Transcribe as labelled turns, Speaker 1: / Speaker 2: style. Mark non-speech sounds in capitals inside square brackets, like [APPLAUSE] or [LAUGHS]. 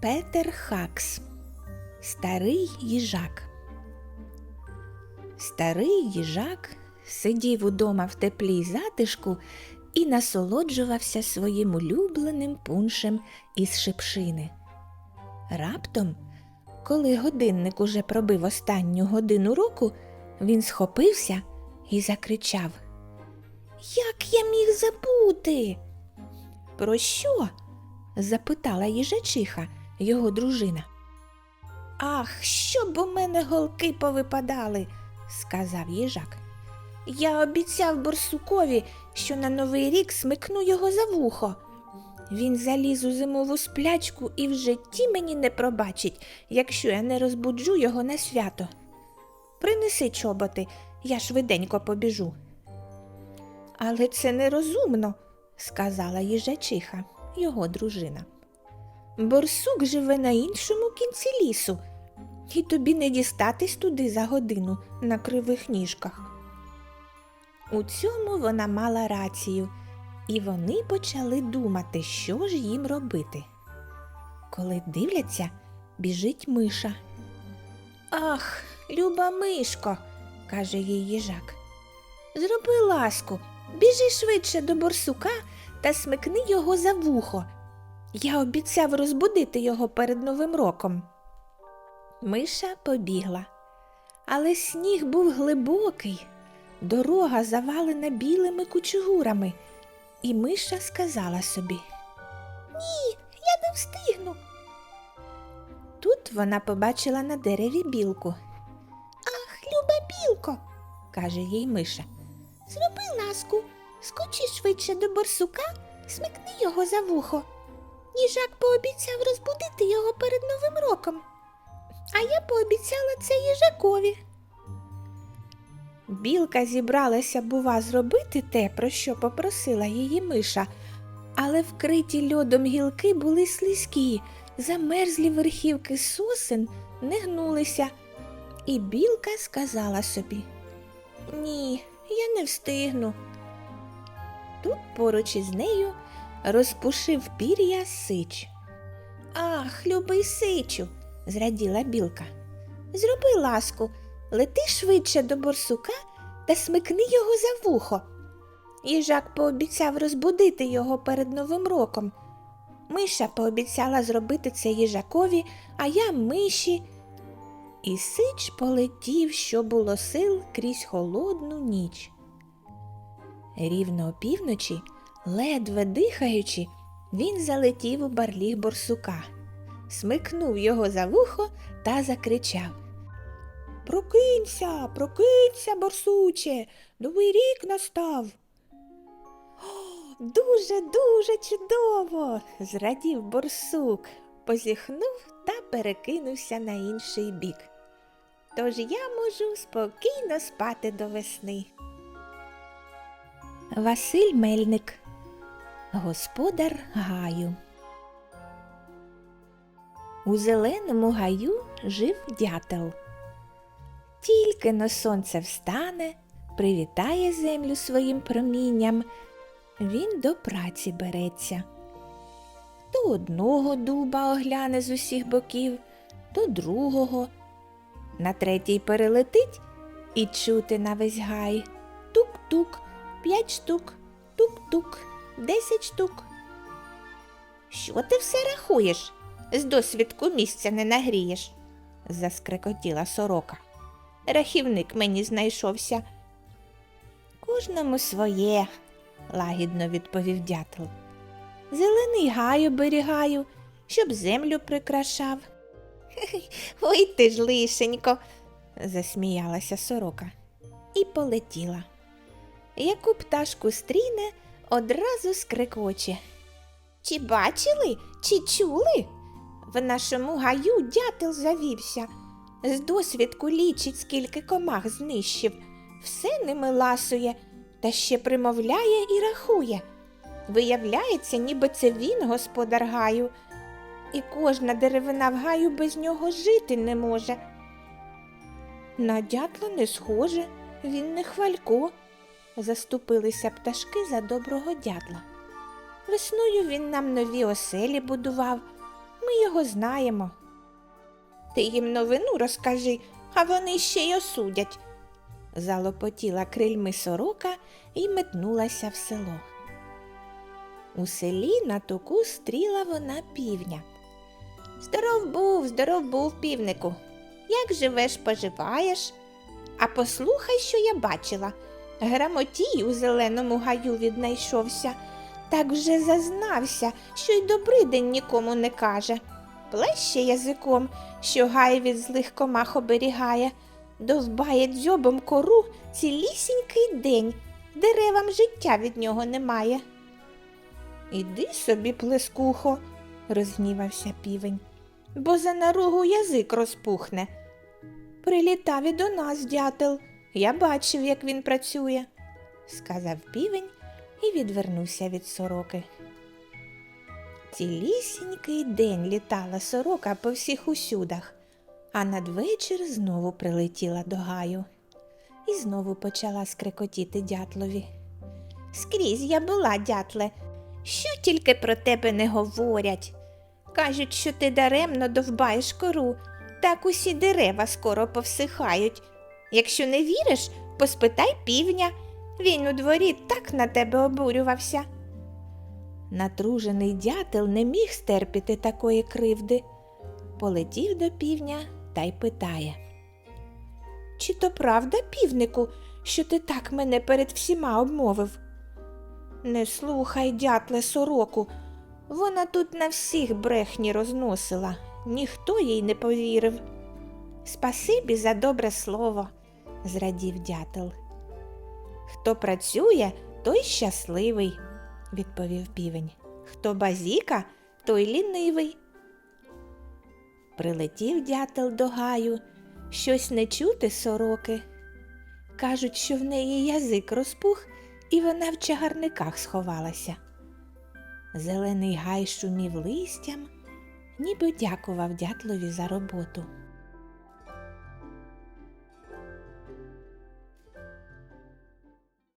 Speaker 1: Петер Хакс Старий їжак. Старий їжак сидів удома в теплій затишку і насолоджувався своїм улюбленим пуншем із шипшини. Раптом, коли годинник уже пробив останню годину року, він схопився і закричав Як я міг забути? Про що? запитала їжачиха, його дружина. Ах, щоб у мене голки повипадали, сказав їжак. Я обіцяв борсукові, що на новий рік смикну його за вухо. Він заліз у зимову сплячку і в житті мені не пробачить, якщо я не розбуджу його на свято. Принеси чоботи, я швиденько побіжу. Але це нерозумно, сказала їжачиха, його дружина. Борсук живе на іншому кінці лісу, і тобі не дістатись туди за годину на кривих ніжках. У цьому вона мала рацію, і вони почали думати, що ж їм робити. Коли дивляться, біжить миша. Ах, люба мишко, каже їй їжак. Зроби ласку, біжи швидше до борсука та смикни його за вухо. Я обіцяв розбудити його перед Новим роком. Миша побігла, але сніг був глибокий, дорога завалена білими кучугурами, і миша сказала собі Ні, я не встигну. Тут вона побачила на дереві білку. Ах, люба білко, каже їй миша. Зроби ласку, скочи швидше до борсука, смикни його за вухо. Їжак пообіцяв розбудити його перед Новим роком. А я пообіцяла це їжакові. Білка зібралася, бува, зробити те, про що попросила її миша, але вкриті льодом гілки були слизькі, замерзлі верхівки сосен не гнулися. І білка сказала собі Ні, я не встигну. Тут поруч із нею розпушив пір'я сич. Ах, любий сичу, зраділа білка. Зроби ласку, лети швидше до борсука та смикни його за вухо. Їжак пообіцяв розбудити його перед Новим роком. Миша пообіцяла зробити це їжакові, а я миші. І сич полетів, що було сил крізь холодну ніч. Рівно опівночі Ледве дихаючи, він залетів у барліг борсука, смикнув його за вухо та закричав Прокинься, прокинься, борсуче, новий рік настав. Дуже, дуже чудово, зрадів борсук, позіхнув та перекинувся на інший бік. Тож я можу спокійно спати до весни. Василь Мельник Господар гаю. У зеленому гаю жив дятел. Тільки но сонце встане, привітає землю своїм промінням, він до праці береться. То одного дуба огляне з усіх боків, то другого. На третій перелетить і чути на весь гай тук-тук, п'ять штук, тук-тук десять штук. Що ти все рахуєш? З досвідку місця не нагрієш, заскрекотіла сорока. Рахівник мені знайшовся. Кожному своє, лагідно відповів дятел. Зелений гай оберігаю, щоб землю прикрашав. [LAUGHS] Ой ти ж лишенько, засміялася сорока і полетіла. Яку пташку стріне, одразу скрикоче. Чи бачили, чи чули? В нашому гаю дятел завівся. З досвідку лічить, скільки комах знищив, все ними ласує, та ще примовляє і рахує. Виявляється, ніби це він, господар гаю, і кожна деревина в гаю без нього жити не може. На дятла не схоже, він не хвалько заступилися пташки за доброго дятла. Весною він нам нові оселі будував, Ми його знаємо. Ти їм новину розкажи, а вони ще й осудять. Залопотіла крильми сорока і метнулася в село. У селі на току стріла вона півня. Здоров був, здоров був, півнику. Як живеш, поживаєш? А послухай, що я бачила. Грамотій у зеленому гаю віднайшовся, так вже зазнався, що й добрий день нікому не каже. Плеще язиком, що гай від злих комах оберігає, довбає дзьобом кору цілісінький день, деревам життя від нього немає. Іди собі, плескухо, розгнівався півень, бо за наругу язик розпухне. Прилітав і до нас дятел. Я бачив, як він працює, сказав півень і відвернувся від сороки. Цілісінький день літала сорока по всіх усюдах, а надвечір знову прилетіла до гаю і знову почала скрекотіти дятлові. Скрізь я була, дятле, що тільки про тебе не говорять. Кажуть, що ти даремно довбаєш кору, так усі дерева скоро повсихають. Якщо не віриш, поспитай півня. Він у дворі так на тебе обурювався. Натружений дятел не міг стерпіти такої кривди. Полетів до півня та й питає. Чи то правда, півнику, що ти так мене перед всіма обмовив? Не слухай, дятле, сороку. Вона тут на всіх брехні розносила, ніхто їй не повірив. Спасибі за добре слово, зрадів дятел. Хто працює, той щасливий, відповів півень. Хто базіка, той лінивий. Прилетів дятел до гаю, щось не чути сороки. Кажуть, що в неї язик розпух, і вона в чагарниках сховалася. Зелений гай шумів листям, ніби дякував дятлові за роботу.